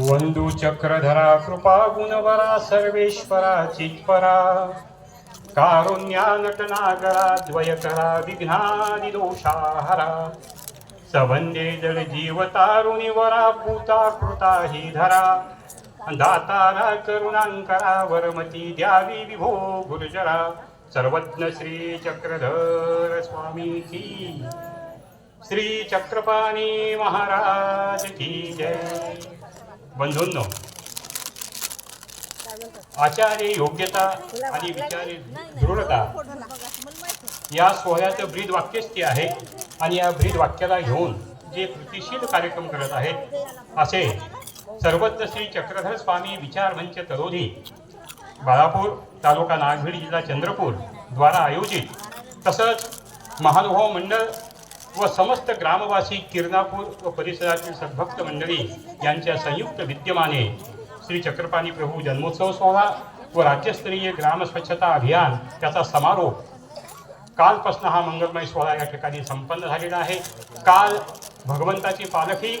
वंदू चक्रधरा कृपा गुणवरा सर्वेश्वरा चित्परा। कारुण्या नटनागरा द्वयकरा विघ्नादिदोषाहरा सबंदे सबंधे जड भूता कृता हि धरा। दातारा करुणांकरा वरमती द्यावी विभो गुरुजरा। सर्वज्ञ श्री चक्रधर स्वामी की। श्री चक्रपाणी महाराज की जय. बंधूंनो आचार्य योग्यता आणि विचारे दृढता या सोहळ्याचं ब्रीद वाक्यच ते आहे आणि या ब्रीद वाक्याला घेऊन जे कृतिशील कार्यक्रम करत आहेत असे सर्वत्र श्री चक्रधर स्वामी विचार मंच तरोधी बाळापूर तालुका नागभीड जिल्हा चंद्रपूर द्वारा आयोजित तसंच महानुभाव मंडळ व समस्त ग्रामवासी किरणापूर व परिसरातील सद्भक्त मंडळी यांच्या संयुक्त विद्यमाने श्री चक्रपाणी प्रभू जन्मोत्सव सोहळा व राज्यस्तरीय ग्राम स्वच्छता अभियान त्याचा समारोप कालपासून हा मंगलमय सोहळा या ठिकाणी संपन्न झालेला आहे. काल भगवंताची पालखी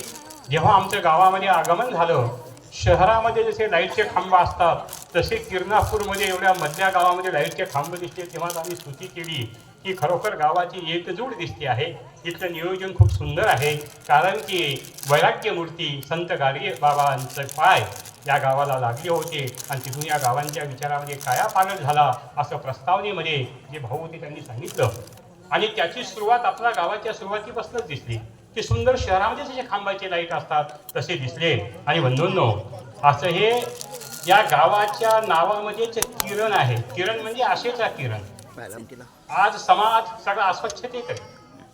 जेव्हा आमच्या गावामध्ये आगमन झालं शहरामध्ये जसे लाईटचे खांब असतात तसे किरणापूरमध्ये एवढ्या मधल्या गावामध्ये लाईटचे खांब दिसले तेव्हाच आम्ही स्तुती केली. ही खरोखर गावाची एकजूट दिसते आहे. इथलं नियोजन खूप सुंदर आहे. कारण की वैराग्य मूर्ती संत गाडगे बाबांचं पाय या गावाला लागले होते. आणि तिथून या गावांच्या विचारामध्ये कायापालट झाला असं प्रस्तावनेमध्ये जे भाऊ होते त्यांनी सांगितलं. आणि त्याची सुरुवात आपल्या गावाच्या सुरुवातीपासूनच दिसली. की सुंदर शहरामध्ये जसे खांबाचे लाइट असतात तसे दिसले. आणि बंधूंनो असं हे या गावाच्या नावामध्येच किरण आहे. किरण म्हणजे आशेचा किरण. आज समाज सगळा अस्वच्छतेकडे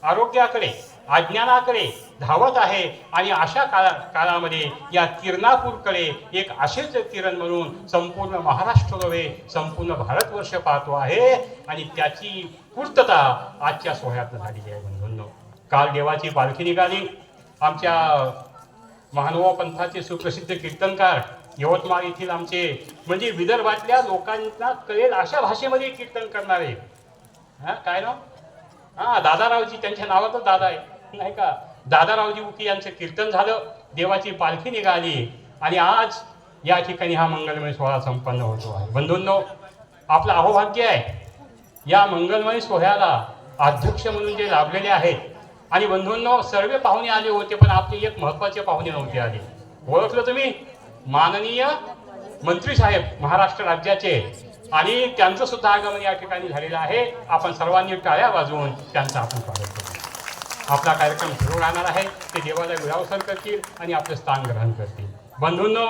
आरोग्याकडे अज्ञानाकडे धावत आहे आणि अशा काळा काळामध्ये या किरणापूरकडे एक असेच किरण म्हणून संपूर्ण महाराष्ट्र नव्हे संपूर्ण भारतवर्ष पाहतो आहे आणि त्याची पूर्तता आजच्या सोहळ्यात झालेली आहे बंधूंनो. काल देवाची पालखी निघाली. आमच्या महानुभाव पंथाचे सुप्रसिद्ध कीर्तनकार यवतमाळ येथील आमचे म्हणजे विदर्भातल्या लोकांना कळेल अशा भाषेमध्ये कीर्तन करणारे. हा काय ना हा दादारावजी त्यांच्या नावातच दादा आहे. नाही का? दादारावजी उकी यांचं कीर्तन झालं देवाची पालखी निघाली आणि आज या ठिकाणी हा मंगलमय सोहळा संपन्न होतो आहे. बंधूंनो आपलं अहोभाग्य आहे या मंगलमय सोहळ्याला अध्यक्ष म्हणून जे लाभलेले आहेत आणि बंधूंनो सर्व पाहुणे आले होते पण आपले एक महत्त्वाचे पाहुणे नव्हते आले. ओळखलं तुम्ही? माननीय मंत्री साहेब महाराष्ट्र राज्याचे आणि त्यांचं सुद्धा आगमन या ठिकाणी झालेलं आहे. आपण सर्वांनी टाळ्या वाजवून त्यांचं आपण स्वागत करू. आपला कार्यक्रम सुरू राहणार आहे. ते देवाला विरावसर करतील आणि आपलं स्थान ग्रहण करतील. बंधूंनो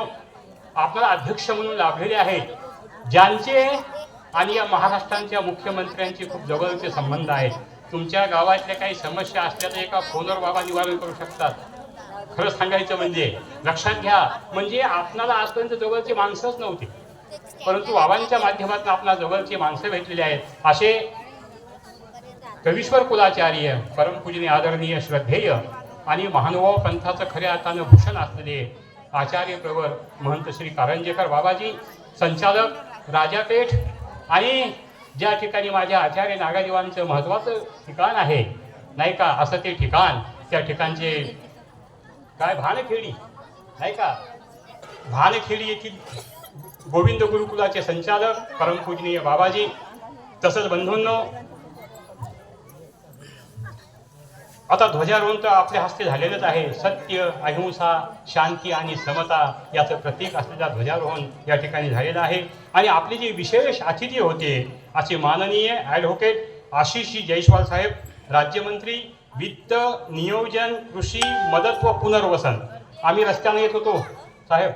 आपल्याला अध्यक्ष म्हणून लाभलेले आहेत. ज्यांचे आणि या महाराष्ट्रांच्या मुख्यमंत्र्यांचे खूप जवळचे संबंध आहेत. तुमच्या गावातल्या काही समस्या असल्या तर एका फोनवर बाबा निवारण करू शकतात. खरं सांगायचं म्हणजे लक्षात घ्या म्हणजे आपणाला आजपर्यंत जवळची माणसंच नव्हती. परंतु बाबांच्या माध्यमातून आपला जवळची माणसं भेटलेली आहेत. असे कवीश्वर कुलाचार्य परमपूजनीय आदरणीय श्रद्धेय आणि महानुभाव पंथाचं खऱ्या अर्थानं भूषण असलेले आचार्य प्रवर महंत श्री कारंजेकर बाबाजी संचालक राजापेठ आणि ज्या ठिकाणी माझ्या आचार्य नागादेवांचं महत्त्वाचं ठिकाण आहे नाही का असं ते ठिकाण त्या ठिकाणचे काय भानखेडी नाही का? भानखेडी येथील गोविंद गुरुकुलाचे संचालक परमपूजनीय बाबाजी तसंच बंधूंनो आता ध्वजारोहण तर आपल्या हस्ते झालेलंच आहे. सत्य अहिंसा शांती आणि समता याचं प्रतीक असलेला ध्वजारोहण या ठिकाणी झालेलं आहे. आणि आपले जे विशेष अतिथी होते असे माननीय ॲडव्होकेट आशिषजी जयस्वाल साहेब राज्यमंत्री वित्त नियोजन कृषी मदत व पुनर्वसन. आम्ही रस्त्याने येत होतो. साहेब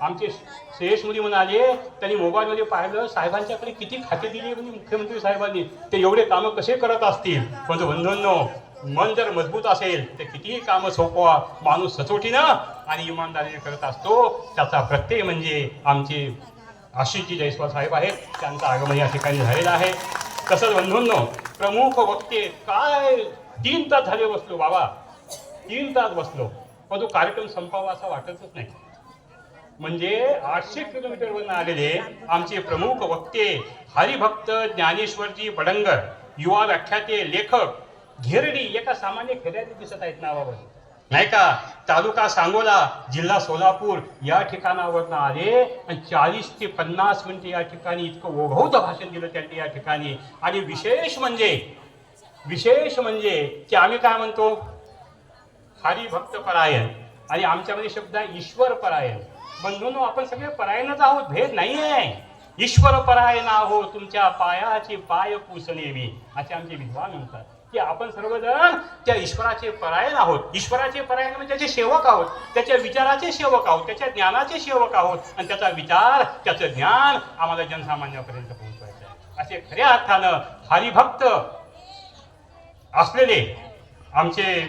आमचे श्रेयश मुली म्हणाले त्यांनी मोबाईलमध्ये पाहिलं साहेबांच्याकडे किती खाते दिली म्हणजे मुख्यमंत्री साहेबांनी. ते एवढे कामं कसे करत असतील? पण बंधूंनो मन जर मजबूत असेल तर कितीही कामं सोपवा. माणूस सचोटीनं आणि इमानदारीने करत असतो. त्याचा प्रत्यय म्हणजे आमचे आशिषजी जयस्वाल साहेब आहेत. त्यांचं आगमन या ठिकाणी झालेलं आहे. तसंच बंधूंनो प्रमुख वक्ते काय तीन तास झाले बसलो बाबा. तीन तास बसलो. पण तो कार्यक्रम संपावा असा वाटतच नाही. म्हणजे आठशे किलोमीटरवरून आलेले आमचे प्रमुख वक्ते हरिभक्त ज्ञानेश्वरजी बडंगर युवा व्याख्याते लेखक घेरडी एका सामान्य खेड्यात दिसत आहेत नावावर. नाही का? तालुका सांगोला जिल्हा सोलापूर या ठिकाणावरनं आले आणि चाळीस ते पन्नास मिनिटे या ठिकाणी इतकं ओघवतं भाषण दिलं त्यांनी या ठिकाणी. आणि विशेष म्हणजे विशेष म्हणजे की आम्ही काय म्हणतो? हरिभक्त परायण आणि आमच्यामध्ये शब्द आहे ईश्वर परायण बंधूनो आपण सगळे परायणच आहोत भेद नाही आहे ईश्वर परायण आहो तुमच्या पायाचे पाय पुसणे असे आमचे विद्वान म्हणतात की आपण सर्वजण त्या ईश्वराचे परायण आहोत. ईश्वराचे परायण म्हणजे त्याचे सेवक आहोत त्याच्या विचाराचे सेवक आहोत त्याच्या ज्ञानाचे सेवक आहोत. आणि त्याचा विचार त्याचं ज्ञान आम्हाला जनसामान्यापर्यंत पोहोचवायचं आहे. असे खऱ्या अर्थानं हरिभक्त असलेले आमचे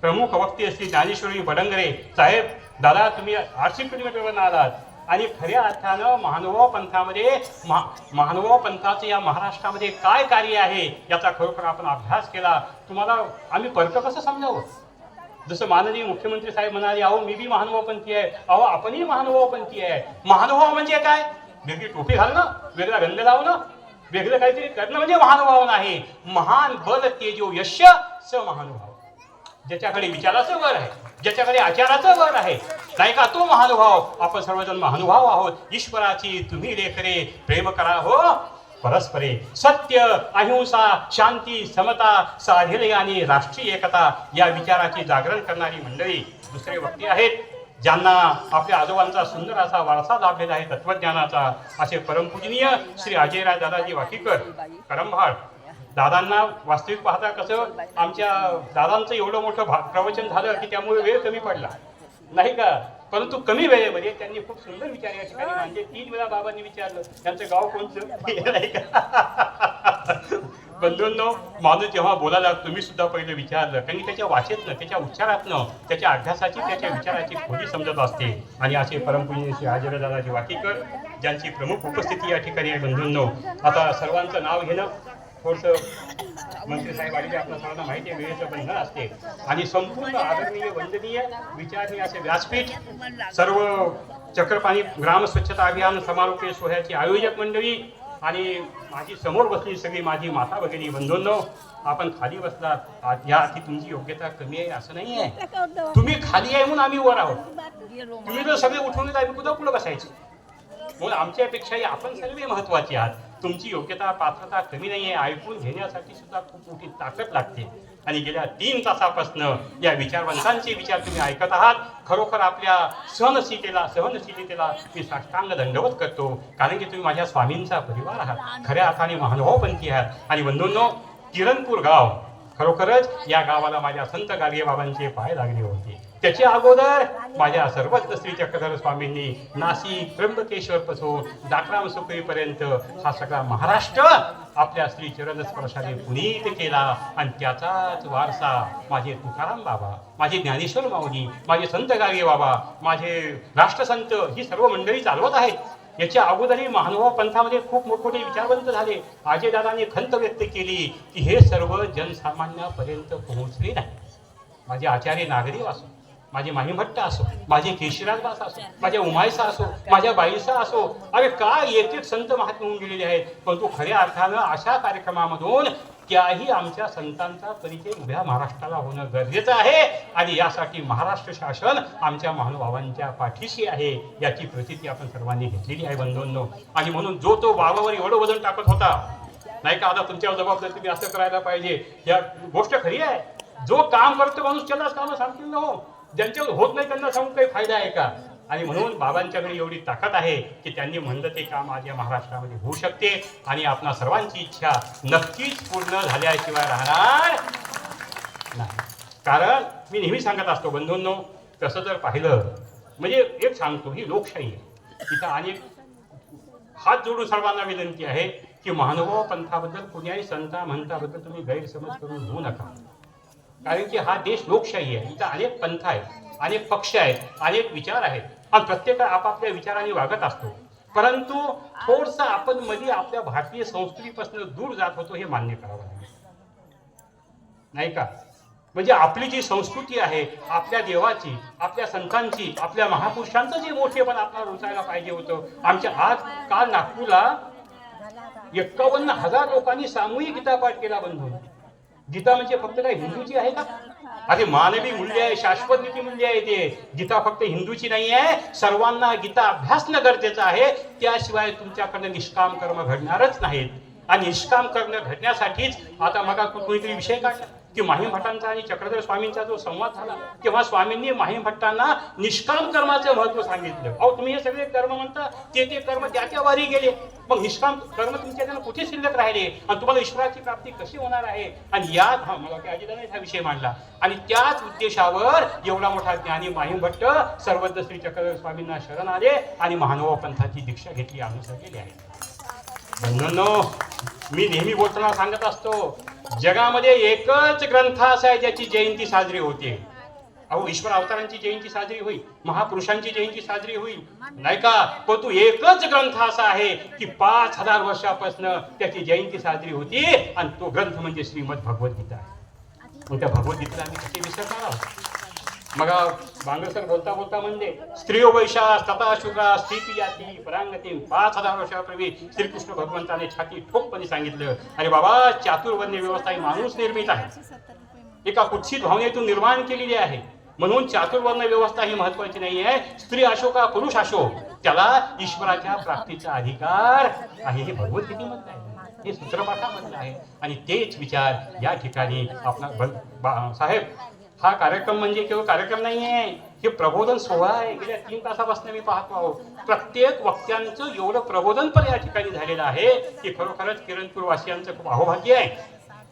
प्रमुख वक्ते असतील ज्ञानेश्वरी बडंगरे साहेब दादा तुम्ही आठशे किलोमीटरवर आलात. आणि खऱ्या अर्थानं महानुभाव पंथामध्ये महा महानुभाव पंथाचं या महाराष्ट्रामध्ये काय कार्य आहे याचा खरोखर आपण अभ्यास केला. तुम्हाला आम्ही परक कसं समजावं? जसं माननीय मुख्यमंत्री साहेब म्हणाले अहो मी बी महानुभावपंथी आहे. अहो आपणही महानुभावपंथी आहे. महानुभाव म्हणजे काय? वेगळी टोपी घालणं वेगळा रंग लावणं वेगळं काहीतरी करणं म्हणजे महानुभाव नाही. महान बल तेजो यश स महानुभाव. ज्याच्याकडे विचाराचं वर आहे ज्याच्याकडे आचाराचं वर आहे नाही का तो महानुभाव? आपण सर्वजण महानुभाव आहोत. ईश्वराची तुम्ही लेखरे प्रेम करा हो. परस्परे सत्य अहिंसा शांती समता साधेले आणि राष्ट्रीय एकता या विचाराची जागरण करणारी मंडळी दुसरे वक्ते आहेत. ज्यांना आपल्या आजोबांचा सुंदर असा वारसा लाभलेला आहे तत्वज्ञानाचा असे परमपूजनीय श्री अजयराय दादाजी वाकीकर करंभाळ. दादांना वास्तविक पाहता कसं आमच्या दादांचं एवढं मोठं भा- प्रवचन झालं की त्यामुळे वेळ कमी पडला. नाही का? परंतु कमी वेळेमध्ये त्यांनी खूप सुंदर विचार या ठिकाणी मांडले. तीन वेळा बाबांनी विचारलं त्यांचं गाव कोणतं नाही का? बंधूंनो माणूस जेव्हा बोलायला तुम्ही सुद्धा पहिले विचारलं कारण की त्याच्या वाचेतनं त्याच्या उच्चारातनं त्याच्या अभ्यासाची त्याच्या विचाराची खोली समजत असते. आणि असे परमपूजनीय श्री हाजीरादाजी वाकीकर ज्यांची प्रमुख उपस्थिती या ठिकाणी आहे बंधूंनो. आता सर्वांचं नाव घेणं थोडंसं मंत्री साहेब आलेले आपल्या सर्वांना माहिती आहे वेळेचं बंधन असते. आणि संपूर्ण आदरणीय वंदनीय विचारणीय असे व्यासपीठ सर्व चक्रपाणी ग्राम स्वच्छता अभियान समारोपीय सोहळ्याची आयोजक मंडळी आणि माझी समोर बसली सगळी माझी माता भगिनी बंधूंनो आपण खाली बसलात. आज या की तुमची योग्यता कमी आहे असं नाही आहे. तुम्ही खाली आहे म्हणून आम्ही वर आहोत तुम्ही जर सगळे उठून येत आम्ही कुठं कुठं बसायचं? म्हणून आमच्यापेक्षाही आपण सगळे महत्त्वाचे आहात. तुमची योग्यता पात्रता कमी नाही आहे ऐकून घेण्यासाठी सुद्धा खूप मोठी ताकद लागते. आणि गेल्या तीन तासापासनं या विचारवंतांचे विचार तुम्ही ऐकत आहात. खरोखर आपल्या सहनशीलतेला सहनशीलतेला मी साष्टांग दंडवत करतो. कारण की तुम्ही माझ्या स्वामींचा परिवार आहात. खऱ्या अर्थाने महानुभावपंथी आहात. आणि बंधूंनो किरणपूर गाव खरोखरच या गावाला माझ्या संत गाडगे बाबांचे पाय लागले होते. त्याच्या अगोदर माझ्या सर्वच श्री चक्रधर स्वामींनी नाशिक त्र्यंबकेश्वर पासून दाखराम सुखरीपर्यंत हा सगळा महाराष्ट्र आपल्या श्री चरण स्पर्शाने पुनीत केला. आणि त्याचाच वारसा माझे तुकाराम बाबा माझे ज्ञानेश्वर माऊली माझे संत गाडगे बाबा माझे राष्ट्रसंत ही सर्व मंडळी चालवत आहेत. याच्या अगोदरही महानुभाव पंथामध्ये खूप मोठमोठे विचारवंत झाले. आजेदादाने खंत व्यक्त केली की हे सर्व जनसामान्यापर्यंत पोहोचले नाही. माझे आचार्य नागरी असून. माझी माहीभट्ट असो माझी केशराजदास असो माझ्या उमायसा असो माझ्या बाईसा असो. अरे का एक एक संत महात्मा होऊन गेलेले आहेत. परंतु खऱ्या अर्थानं अशा कार्यक्रमामधून त्याही आमच्या संतांचा परिचय उभ्या महाराष्ट्राला होणं गरजेचं आहे. आणि यासाठी महाराष्ट्र शासन आमच्या महानुभावांच्या पाठीशी आहे. याची प्रचिती आपण सर्वांनी घेतलेली आहे बंधूंनो. आणि म्हणून जो तो वावावर एवढं वजन टाकत होता नाही का? आता तुमच्यावर जबाबदारी तुम्ही असं करायला पाहिजे. या गोष्ट खरी आहे. जो काम करतो माणूस त्यालाच कामं सांगतील ना हो ज्यांच्यावर होत नाही त्यांना सांगून काही फायदा आहे का? आणि म्हणून बाबांच्याकडे एवढी ताकद आहे की त्यांनी म्हणलं ते काम आज या महाराष्ट्रामध्ये होऊ शकते आणि आपणा सर्वांची इच्छा नक्कीच पूर्ण झाल्याशिवाय राहणार नाही. कारण मी नेहमी सांगत असतो बंधूंनो तसं जर पाहिलं म्हणजे एक सांगतो ही लोकशाही आहे. इथं अनेक हात जोडून सर्वांना विनंती आहे की महानुभाव पंथाबद्दल कुणीही संता म्हणताबद्दल तुम्ही गैरसमज करून घेऊ नका. कारण की हा देश लोकशाही आहे. इथं अनेक पंथ आहेत अनेक पक्ष आहेत अनेक विचार आहेत. आणि प्रत्येक आपापल्या विचाराने वागत असतो. परंतु थोडस आपण मध्ये आपल्या भारतीय संस्कृतीपासून दूर जात होतो हे मान्य करावं लागेल. नाही का? म्हणजे आपली जी संस्कृती आहे आपल्या देवाची आपल्या संतांची आपल्या महापुरुषांचं जे मोठेपण आपल्याला रुचायला पाहिजे होतं आमच्या आज काल नागपूरला एक्कावन्न हजार लोकांनी सामूहिक गीतापाठ केला बंधून. गीता म्हणजे फक्त काय हिंदूची आहे का? अरे मानवी मूल्य आहे शाश्वत नीती मूल्य आहे ते. गीता फक्त हिंदूची नाही आहे सर्वांना गीता अभ्यासणं गरजेचं आहे त्याशिवाय तुमच्याकडनं निष्काम कर्म घडणारच नाहीत. आणि निष्काम करणं घडण्यासाठीच आता मग कोणीतरी विषय काढला. की माहीम भट्टांचा आणि चक्रधर स्वामींचा जो संवाद झाला तेव्हा स्वामींनी माहीम भट्टांना निष्काम कर्माचं महत्त्व सांगितलं. अहो तुम्ही हे सगळे कर्म म्हणता ते ते कर्म त्या त्या वारी गेले. मग निष्काम कर्म तुमच्या त्यांना कुठे शिल्लक राहिले? आणि तुम्हाला ईश्वराची प्राप्ती कशी होणार आहे? आणि या हा मला काही अजिताने हा विषय मांडला. आणि त्याच उद्देशावर एवढा मोठा ज्ञानी माहीम भट्ट सर्वज्ञ श्री चक्रधर स्वामींना शरण आले आणि महानुभाव पंथाची दीक्षा घेतली अनुसरलेली आहे. मी नेहमी बोलताना सांगत असतो जगामध्ये एकच ग्रंथ असा आहे ज्याची जयंती साजरी होते. अहो ईश्वर अवतारांची जयंती साजरी होईल महापुरुषांची जयंती साजरी होईल. नाही का? पण तू एकच ग्रंथ असा आहे की पाच हजार वर्षापासून त्याची जयंती साजरी होती. आणि तो ग्रंथ म्हणजे श्रीमद भगवद्गीता आहे त्या भगवद्गीतेला आम्ही कसे विसरणार आहोत? मग बांगरसर बोलता बोलता म्हणजे स्त्री वैशा तथा शुद्रा स्थिती जाती परांगती पाच हजार वर्षापूर्वी श्रीकृष्ण भगवंताने छाती ठोकपणे सांगितलं. अरे बाबा चातुर्वर्ण्य व्यवस्था ही माणूस निर्मित आहे. एका कुत्सित भावनेतून निर्माण केलेली आहे. म्हणून चातुर्वर्ण व्यवस्था ही महत्वाची नाही आहे स्त्री असो का पुरुष असो त्याला ईश्वराच्या प्राप्तीचा अधिकार आहे हे भगवद्गीतेमधलं आहे. हे सूत्रपाठामधलं आहे. आणि तेच विचार या ठिकाणी आपला साहेब हा कार्यक्रम म्हणजे केवळ कार्यक्रम नाही आहे हे प्रबोधन सोहळा आहे. गेल्या तीन तासापासून मी पाहतो आहो प्रत्येक वक्त्यांचं एवढं प्रबोधन पण या ठिकाणी झालेलं आहे की खरोखरच किरणपूर वासियांचं खूप अहोभाग्य आहे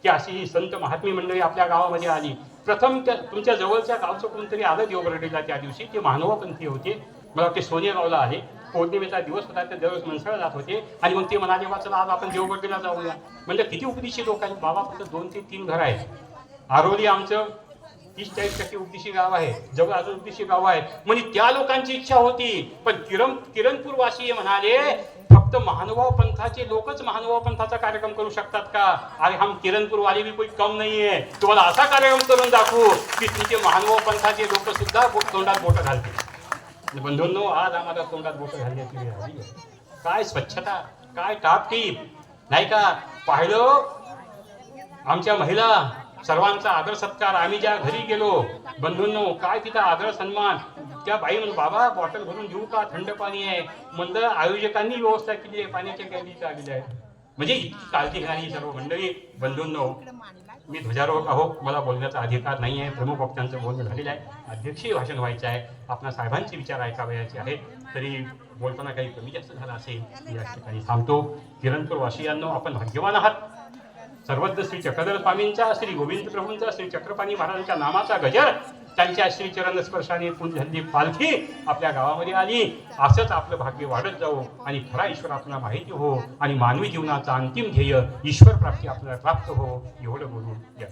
की अशी ही संत महात्मी मंडळी आपल्या गावामध्ये आली. प्रथम त्या तुमच्या जवळच्या गावचं कोणतरी आलं देवगरडीला त्या दिवशी ते मानवपंथी होते. मला वाटते सोनेगावला आले पौर्णिमेचा दिवस होता ते दिवस मनसळ जात होते. आणि मग ते म्हणाले बा आज आपण देवगडीला जाऊया. म्हणजे किती उपदेशी लोक आहेत? बाबा फक्त दोन ते तीन घर आहेत. आरोली आमचं तीस चाळीस टक्के उपदेशी गाव आहे. जवळ अजून उपदेशी गाव आहे म्हणजे त्या लोकांची इच्छा होती. पण किरण किरणपूर वासी म्हणाले फक्त महानुभाव पंथाचे लोकच महानुभाव पंथाचा कार्यक्रम करू शकतात का? अरे हम किरणपूर वाले भी कोई कम नाहीये तुम्हाला असा कार्यक्रम करून दाखवू की तुमचे महानुभाव पंथाचे लोक सुद्धा तोंडात बोट घालतील. म्हणजे बंधूंनो आज आम्हाला तोंडात बोट घालण्याची वेळ आली काय स्वच्छता? काय टापटीप नाही का? पाहिलं? आमच्या महिला सर्वांचा आदर सत्कार. आम्ही ज्या घरी गेलो बंधूंनो काय तिचा आदर सन्मान? त्या बाई म्हणून बाबा बॉटल भरून घेऊ का? थंड पाणी आहे. मंदळ आयोजकांनी व्यवस्था केली आहे पाण्याच्या कॅन्टीन आलेल्या आहे म्हणजे इतकी काळजी घेणारी सर्व मंडळी. बंधूंनो मी ध्वजारोहक आहो मला बोलण्याचा अधिकार नाही आहे. प्रमुख वक्त्यांचं बोलणं झालेलं आहे. अध्यक्षीय भाषण व्हायचं आहे. आपणा साहेबांचे विचार ऐकावयाचे आहेत. तरी बोलताना काही कमी जास्त झालं असेल या ठिकाणी थांबतो. किरणपूर वासियांनो आपण भाग्यवान आहात. सर्वत्र श्री चक्रधर स्वामींचा श्री गोविंद प्रभूंचा श्री चक्रपाणी महाराजांच्या नामाचा गजर त्यांच्या श्री चरण स्पर्शाने पुंजली पालखी आपल्या गावामध्ये आली. असंच आपलं भाग्य वाढत जाऊ आणि खरा ईश्वर आपल्याला माहिती हो आणि मानवी जीवनाचा अंतिम ध्येय ईश्वर प्राप्ती आपल्याला प्राप्त हो एवढं बोलून या